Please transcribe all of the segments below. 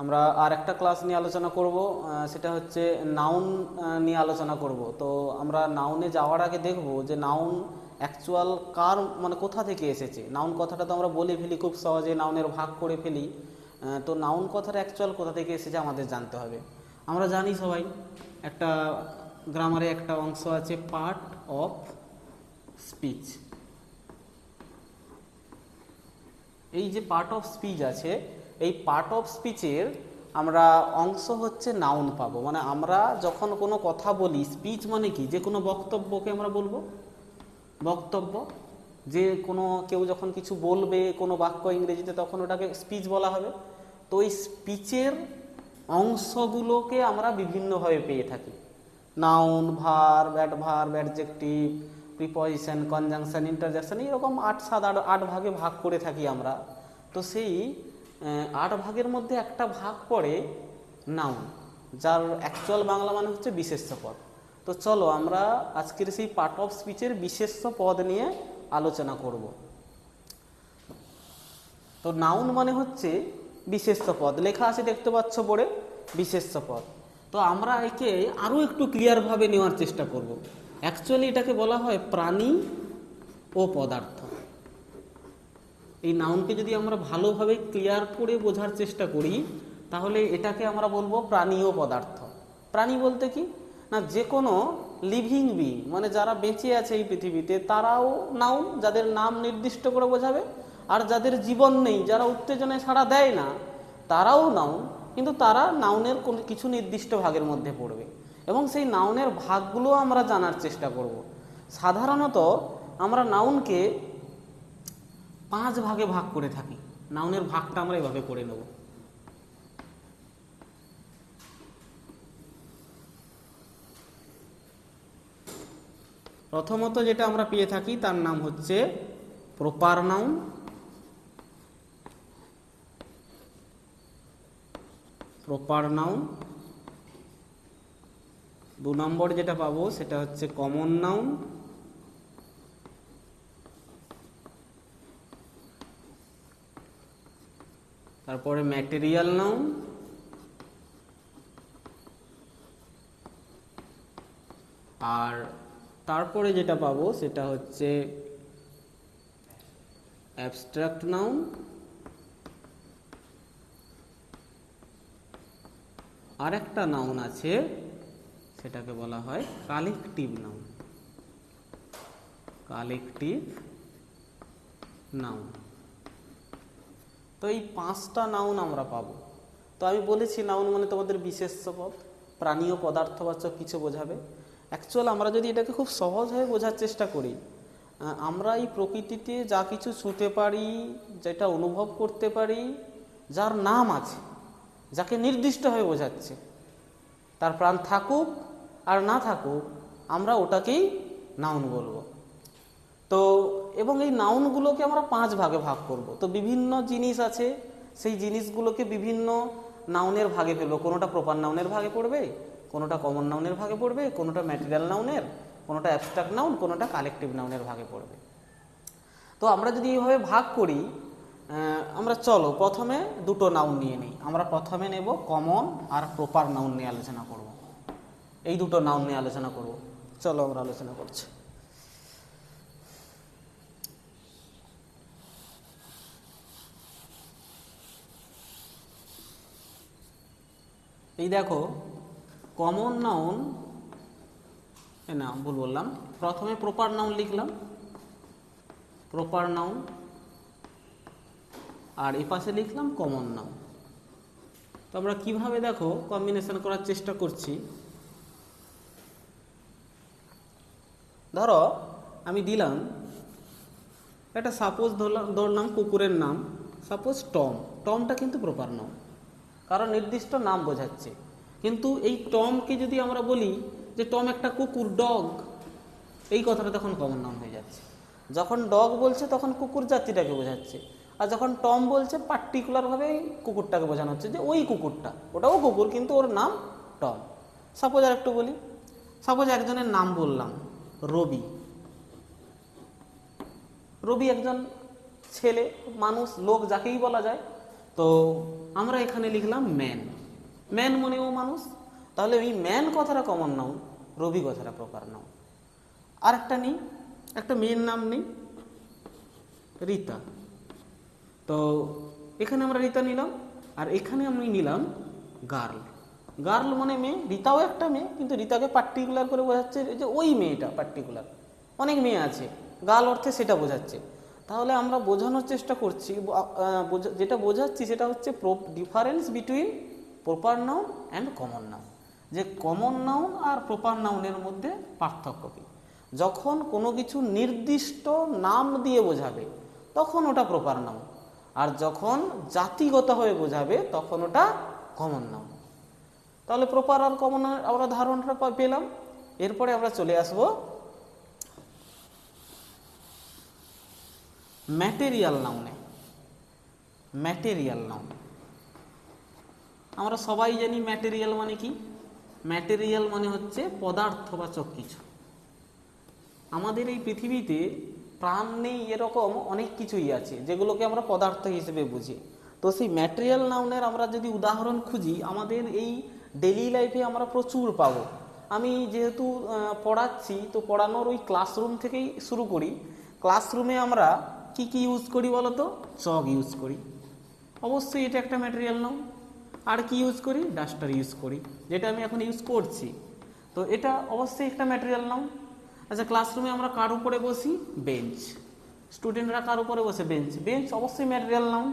আমরা আর একটা ক্লাস নিয়ে আলোচনা করব সেটা হচ্ছে নাউন নিয়ে আলোচনা করব। তো আমরা নাউনে যাওয়ার আগে দেখব যে নাউন অ্যাকচুয়াল কার মানে কোথা থেকে এসেছে? নাউন কথাটা তো আমরা বলে ফেলি, খুব সহজে নাউনের ভাগ করে ফেলি। তো নাউন কথাটা অ্যাকচুয়াল কোথা থেকে এসেছে আমাদের জানতে হবে। আমরা জানি সবাই, একটা গ্রামারে একটা অংশ আছে পার্ট অফ স্পিচ এই যে পার্ট অফ স্পিচ আছে এই পার্ট অফ স্পিচের আমরা অংশ হচ্ছে নাউন পাবো। মানে আমরা যখন কোনো কথা বলি স্পিচ মানে কি? যে কোনো বক্তব্যকে আমরা বলব? বক্তব্য? যে কোনো, কেউ যখন কিছু বলবে, কোনো বাক্য ইংরেজিতে তখন ওটাকে স্পিচ বলা হবে। তো এই স্পিচের অংশগুলোকে আমরা বিভিন্নভাবে পেয়ে থাকি। নাউন ভার ব্যাড ভার অ্যাডজেক্টিভ প্রিপজিশন কনজাংশন ইন্টারজাকশন এইরকম আট, সাত, আট আট ভাগে ভাগ করে থাকি আমরা। তো সেই আট ভাগের মধ্যে একটা ভাগ পড়ে নাউন যার অ্যাকচুয়াল বাংলা মানে হচ্ছে বিশেষ্য পদ। তো চলো আমরা আজকের সেই পার্ট অফ স্পিচের বিশেষ্য পদ নিয়ে আলোচনা করব। তো নাউন মানে হচ্ছে বিশেষ্য পদ। লেখা আছে দেখতে পাচ্ছ পড়ে বিশেষ্য পদ। তো আমরা একে আরও একটু ক্লিয়ারভাবে নেওয়ার চেষ্টা করব। অ্যাকচুয়ালি এটাকে বলা হয় প্রাণী ও পদার্থ। এই নাউনকে যদি আমরা ভালোভাবে ক্লিয়ার করে বোঝার চেষ্টা করি, তাহলে এটাকে আমরা বলব প্রাণী ও পদার্থ। প্রাণী বলতে কি? না যে কোনো লিভিং বিং মানে যারা বেঁচে আছে এই পৃথিবীতে, তারাও নাউন যাদের নাম নির্দিষ্ট করে বোঝাবে, আর যাদের জীবন নেই, যারা উত্তেজনায় সাড়া দেয় না, তারাও নাউন কিন্তু তারা নাউনের কোনো কিছু নির্দিষ্ট ভাগের মধ্যে পড়বে। এবং সেই নাউনের ভাগগুলো আমরা জানার চেষ্টা করব। সাধারণত আমরা নাউনকে পাঁচ ভাগে ভাগ করে থাকি। নাউনের ভাগটা আমরা এভাবে করে নেব। প্রথমত যেটা আমরা পেয়ে থাকি, তার নাম হচ্ছে প্রপার নাউন। Proper noun. দু নম্বর যেটা পাবো, সেটা হচ্ছে কমন নাউন। তারপরে ম্যাটেরিয়াল নাউন আর তারপরে যেটা পাবো সেটা হচ্ছে অ্যাবস্ট্রাক্ট নাউন আর একটা নাউন আছে, সেটাকে বলা হয় কালেকটিভ নাউন কালেকটিভ নাউন তো এই পাঁচটা নাউন আমরা পাবো। তো আমি বলেছি নাউন মানে তোমাদের বিশেষ্য পদ প্রাণী ও পদার্থবাচক কিছু বোঝাবে। অ্যাকচুয়াল আমরা যদি এটাকে খুব সহজভাবে বোঝার চেষ্টা করি আমরা এই প্রকৃতিতে যা কিছু ছুঁতে পারি, যেটা অনুভব করতে পারি, যার নাম আছে, যাকে নির্দিষ্টভাবে বোঝাচ্ছে, তার প্রাণ থাকুক আর না থাকুক, আমরা ওটাকেই নাউন বলব। তো এবং এই নাউনগুলোকে আমরা পাঁচ ভাগে ভাগ করব। তো বিভিন্ন জিনিস আছে, সেই জিনিসগুলোকে বিভিন্ন নাউনের ভাগে ফেলব। কোনোটা প্রপার নাউনের ভাগে পড়বে, কোনোটা কমন নাউনের ভাগে পড়বে, কোনোটা ম্যাটেরিয়াল নাউনের কোনোটা অ্যাবস্ট্রাক্ট নাউন কোনোটা কালেকটিভ নাউনের ভাগে পড়বে। তো আমরা যদি এইভাবে ভাগ করি আমরা চলো প্রথমে দুটো নাউন নিয়ে নিই। আমরা প্রথমে নেব কমন আর প্রপার নাউন নিয়ে আলোচনা করব। এই দুটো নাউন নিয়ে আলোচনা করব। চলো আমরা আলোচনা করছি। এই দেখো কমন নাউন না, ভুল বললাম। প্রথমে প্রপার নাউন লিখলাম। প্রপার নাউন আর এ পাশে লিখলাম কমন নাউন তো আমরা কীভাবে দেখো কম্বিনেশন করার চেষ্টা করছি? ধরো, আমি দিলাম একটা সাপোজ ধরলাম ধরলাম কুকুরের নাম। সাপোজ টম টমটা কিন্তু প্রপার নাম কারণ নির্দিষ্ট নাম বোঝাচ্ছে। কিন্তু এই টমকে যদি আমরা বলি যে টম একটা কুকুর, ডগ, এই কথাটা তখন কমন নাম হয়ে যাচ্ছে। যখন ডগ বলছে তখন কুকুর জাতিটাকে বোঝাচ্ছে। আর যখন টম বলছে পার্টিকুলারভাবে কুকুরটাকে বোঝানো হচ্ছে যে ওই কুকুরটা, ওটাও কুকুর কিন্তু ওর নাম টম। সাপোজ আর একটু বলি। সাপোজ একজনের নাম বললাম, রবি। রবি একজন ছেলে, মানুষ, লোক যাকেই বলা যায়। তো আমরা এখানে লিখলাম ম্যান ম্যান মনে ও মানুষ। তাহলে ওই ম্যান কথাটা কমন নাও, রবি কথাটা প্রপার নাউন আর একটা নেই, একটা মেয়ের নাম নেই, রীতা। তো এখানে আমরা রীতা নিলাম, আর এখানে আমি নিলাম গার্ল গার্ল মানে মেয়ে, রীতাও একটা মেয়ে, কিন্তু রীতাকে পার্টিকুলার করে বোঝাচ্ছে যে ওই মেয়েটা পার্টিকুলার অনেক মেয়ে আছে গার্ল অর্থে সেটা বোঝাচ্ছে। তাহলে আমরা বোঝানোর চেষ্টা করছি যেটা বোঝাচ্ছি সেটা হচ্ছে difference between proper noun and common noun যে কমন নাউন আর প্রপার নাউনের মধ্যে পার্থক্য কী? যখন কোনো কিছু নির্দিষ্ট নাম দিয়ে বোঝাবে, তখন ওটা প্রপার নাউন আর যখন জাতিগত হয়ে বোঝাবে, তখন ওটা কমন নাউন তাহলে প্রপার আর কমন আমরা ধারণাটা পেলাম। এরপরে আমরা চলে আসব ম্যাটেরিয়াল নাউনে ম্যাটেরিয়াল নাউন আমরা সবাই জানি ম্যাটেরিয়াল মানে কি? ম্যাটেরিয়াল মানে হচ্ছে পদার্থবাচক কিছু আমাদের এই পৃথিবীতে প্রাণ নেই এরকম অনেক কিছুই আছে, যেগুলোকে আমরা পদার্থ হিসেবে বুঝি। তো সেই ম্যাটেরিয়াল নাউনের আমরা যদি উদাহরণ খুঁজি, আমাদের এই ডেলি লাইফে আমরা প্রচুর পাবো। আমি যেহেতু পড়াচ্ছি, তো পড়ানোর ওই ক্লাসরুম থেকেই শুরু করি। ক্লাসরুমে আমরা কি কি ইউজ করি বলো তো চক ইউজ করি। অবশ্যই এটা একটা ম্যাটেরিয়াল নাও। আর কি ইউজ করি? ডাস্টার ইউজ করি, যেটা আমি এখন ইউজ করছি। তো এটা অবশ্যই একটা ম্যাটেরিয়াল নাও। আচ্ছা ক্লাসরুমে আমরা কার উপরে বসি? বেঞ্চ স্টুডেন্টরা কার উপরে বসে? বেঞ্চ বেঞ্চ অবশ্যই ম্যাটেরিয়াল নাও।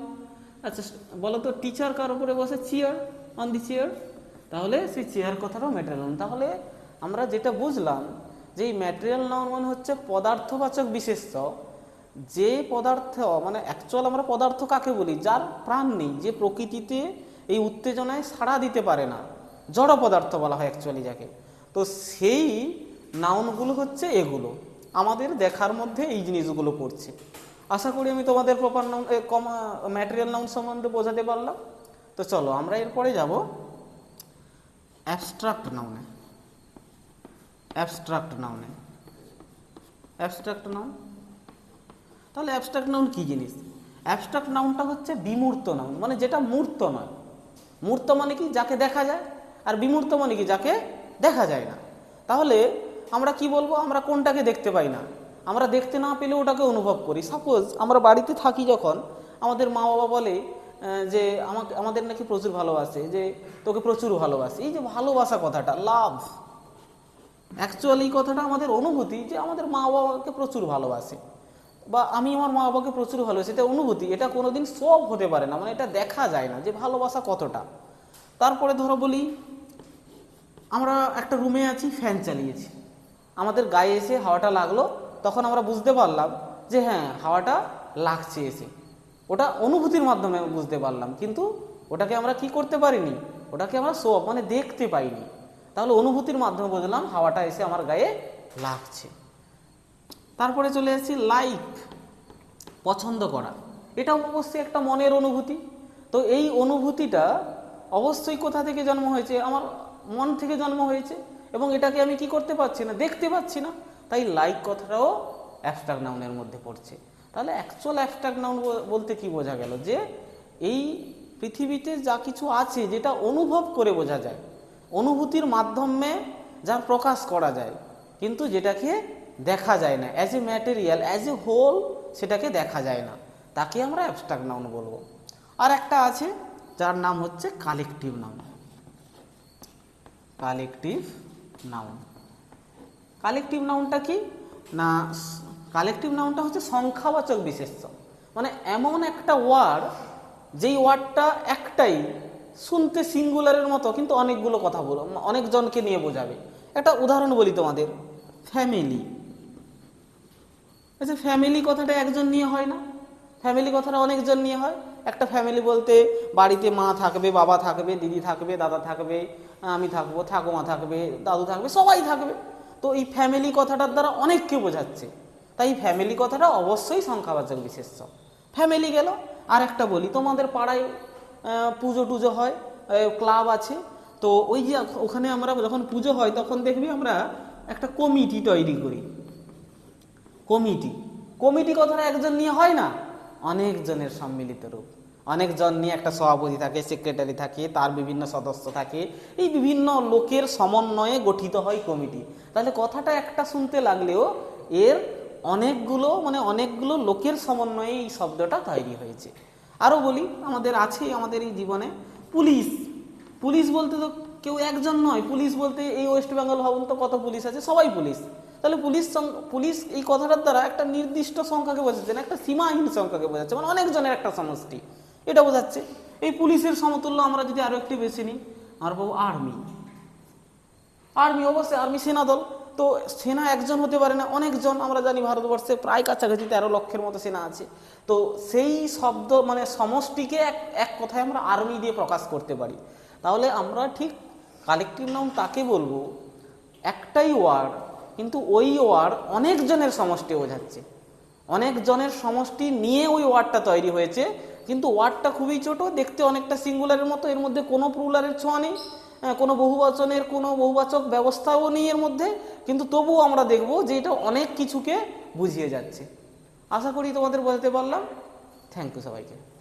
আচ্ছা বলো তো টিচার কার উপরে বসে? চেয়ার অন দি চেয়ার তাহলে সেই চেয়ার কথাটাও ম্যাটেরিয়াল নাউন তাহলে আমরা যেটা বুঝলাম, যে এই ম্যাটেরিয়াল নাউন মানে হচ্ছে পদার্থবাচক বিশেষ্য। যে পদার্থ মানে অ্যাকচুয়াল আমরা পদার্থ কাকে বলি? যার প্রাণ নেই, যে প্রকৃতিতে এই উত্তেজনায় সাড়া দিতে পারে না। জড় পদার্থ বলা হয় অ্যাকচুয়ালি যাকে। তো সেই নাউনগুলো হচ্ছে এগুলো। আমাদের দেখার মধ্যে এই জিনিসগুলো পড়ছে। আশা করি আমি তোমাদের proper noun comma material noun সম্বন্ধে বোঝাতে পারলাম। তো চলো, আমরা এরপরে যাব অ্যাবস্ট্রাক্ট নাউনে অ্যাবস্ট্রাক্ট নাউনে অ্যাবস্ট্রাক্ট নাউন তাহলে অ্যাবস্ট্রাক্ট নাউন কী জিনিস? অ্যাবস্ট্রাক্ট নাউনটা হচ্ছে বিমূর্ত নাউন মানে যেটা মূর্ত নয়। মূর্ত মানে কি? যাকে দেখা যায়, আর বিমূর্ত মানে কি? যাকে দেখা যায় না। তাহলে আমরা কি বলব? আমরা কোনটাকে দেখতে পাই না? আমরা দেখতে না পেলে ওটাকে অনুভব করি। সাপোজ আমরা বাড়িতে থাকি যখন, আমাদের মা বাবা বলে যে আমাকে, আমাদের নাকি প্রচুর ভালোবাসে, যে তোকে প্রচুর ভালোবাসে। এই যে ভালোবাসা কথাটা লাভ অ্যাকচুয়ালি কথাটা আমাদের অনুভূতি যে আমাদের মা বাবাকে প্রচুর ভালোবাসে। বা আমি আমার মা বাবাকে প্রচুর ভালোবাসি, এটা অনুভূতি, এটা কোনোদিন সব হতে পারে না মানে এটা দেখা যায় না যে ভালোবাসা কতটা। তারপরে ধরো বলি, আমরা একটা রুমে আছি ফ্যান চালিয়েছি। আমাদের গায়ে এসে হাওয়াটা লাগল, তখন আমরা বুঝতে পারলাম যে হ্যাঁ হাওয়াটা লাগছে এসে। ওটা অনুভূতির মাধ্যমে বুঝতে পারলাম, কিন্তু ওটাকে আমরা কি করতে পারিনি? ওটাকে আমরা সব মানে দেখতে পাইনি। তাহলে অনুভূতির মাধ্যমে বুঝলাম হাওয়াটা এসে আমার গায়ে লাগছে। তারপরে চলে এসেছি লাইক পছন্দ করা। এটা অবশ্যই একটা মনের অনুভূতি। তো এই অনুভূতিটা অবশ্যই কোথা থেকে জন্ম হয়েছে, আমার মন থেকে জন্ম হয়েছে, এবং এটাকে আমি কি করতে পারছি না, দেখতে পাচ্ছি না। তাই লাইক কথাটাও অ্যাবস্ট্রাক্ট নাউনের মধ্যে পড়ছে। তাহলে অ্যাকচুয়াল অ্যাবস্ট্রাক্ট নাউন বলতে কি বোঝা গেল? যে এই পৃথিবীতে যা কিছু আছে, যেটা অনুভব করে বোঝা যায়, অনুভূতির মাধ্যমে যা প্রকাশ করা যায়, কিন্তু যেটাকে দেখা যায় না। As a material as a whole সেটাকে দেখা যায় না। তাকে আমরা অ্যাবস্ট্রাক্ট নাউন বলব। আর একটা আছে, যার নাম হচ্ছে collective noun collective noun collective নাউনটা কি? না কালেকটিভ নাউনটা হচ্ছে সংখ্যাবাচক বিশেষ্য। মানে এমন একটা ওয়ার্ড যেই ওয়ার্ডটা একটাই শুনতে সিঙ্গুলারের মতো, কিন্তু অনেকগুলো কথা বলো, অনেকজনকে নিয়ে বোঝাবে। একটা উদাহরণ বলি তোমাদের। ফ্যামিলি আচ্ছা ফ্যামিলি কথাটা একজন নিয়ে হয় না? ফ্যামিলি কথাটা অনেকজন নিয়ে হয়। একটা ফ্যামিলি বলতে বাড়িতে মা থাকবে, বাবা থাকবে, দিদি থাকবে, দাদা থাকবে, আমি থাকব, ঠাকুমা থাকবে, দাদু থাকবে, সবাই থাকবে। তো এই ফ্যামিলি কথাটার দ্বারা অনেককে বোঝাচ্ছে। তাই ফ্যামিলি কথাটা অবশ্যই সংখ্যাবাচক বিশেষ্য। ফ্যামিলি গেল আর একটা বলি, তোমাদের পাড়ায় পুজো টুজো হয় ক্লাব আছে। তো ওই যে ওখানে আমরা যখন পুজো হয়, তখন দেখবি আমরা একটা কমিটি তৈরি করি। কমিটি। কমিটি কথাটা একজন নিয়ে হয় না? অনেকজনের সম্মিলিত রূপ। অনেকজন নিয়ে একটা সভাপতি থাকে সেক্রেটারি থাকে, তার বিভিন্ন সদস্য থাকে। এই বিভিন্ন লোকের সমন্বয়ে গঠিত হয় কমিটি। তাহলে কথাটা একটা শুনতে লাগলেও এর অনেকগুলো মানে অনেকগুলো লোকের সমন্বয়ে এই শব্দটা তৈরি হয়েছে। আরও বলি, আমাদের আছে আমাদের এই জীবনে পুলিশ। পুলিশ বলতে তো কেউ একজন নয়। পুলিশ বলতে এই ওয়েস্ট বেঙ্গল ভবন তো কত পুলিশ আছে? সবাই পুলিশ। তাহলে পুলিশ পুলিশ এই কথাটার দ্বারা একটা নির্দিষ্ট সংখ্যাকে বোঝাচ্ছে একটা সীমাহীন সংখ্যাকে বোঝাচ্ছে। মানে অনেকজনের একটা সমষ্টি। এটা বোঝাচ্ছে। এই পুলিশের সমতুল্য আমরা যদি আরও একটি বেশি নিই আর পাবো আর্মি। আর্মি অবশ্যই আর্মি সেনা দল। তো সেনা একজন হতে পারে না, অনেকজন আমরা জানি ভারতবর্ষে প্রায় কাছাকাছি তেরো লক্ষের মতো সেনা আছে। তো সেই শব্দ মানে সমষ্টিকে এক এক কথায় আমরা আর্মি দিয়ে প্রকাশ করতে পারি। তাহলে আমরা ঠিক কালেকটিভ নাম তাকে বলব, একটাই ওয়ার্ড কিন্তু ওই ওয়ার্ড অনেকজনের সমষ্টি বোঝাচ্ছে। অনেকজনের সমষ্টি নিয়ে ওই ওয়ার্ডটা তৈরি হয়েছে কিন্তু ওয়ার্ডটা খুবই ছোট দেখতে অনেকটা সিঙ্গুলারের মতো এর মধ্যে কোনো প্লুরালের ছোঁয়া নেই হ্যাঁ, কোনো বহুবচনের কোনো বহুবাচক ব্যবস্থাও নেই এর মধ্যে কিন্তু তবুও আমরা দেখব যে এটা অনেক কিছুকে বুঝিয়ে যাচ্ছে। আশা করি তোমাদের বলতে পারলাম। থ্যাংক ইউ সবাইকে।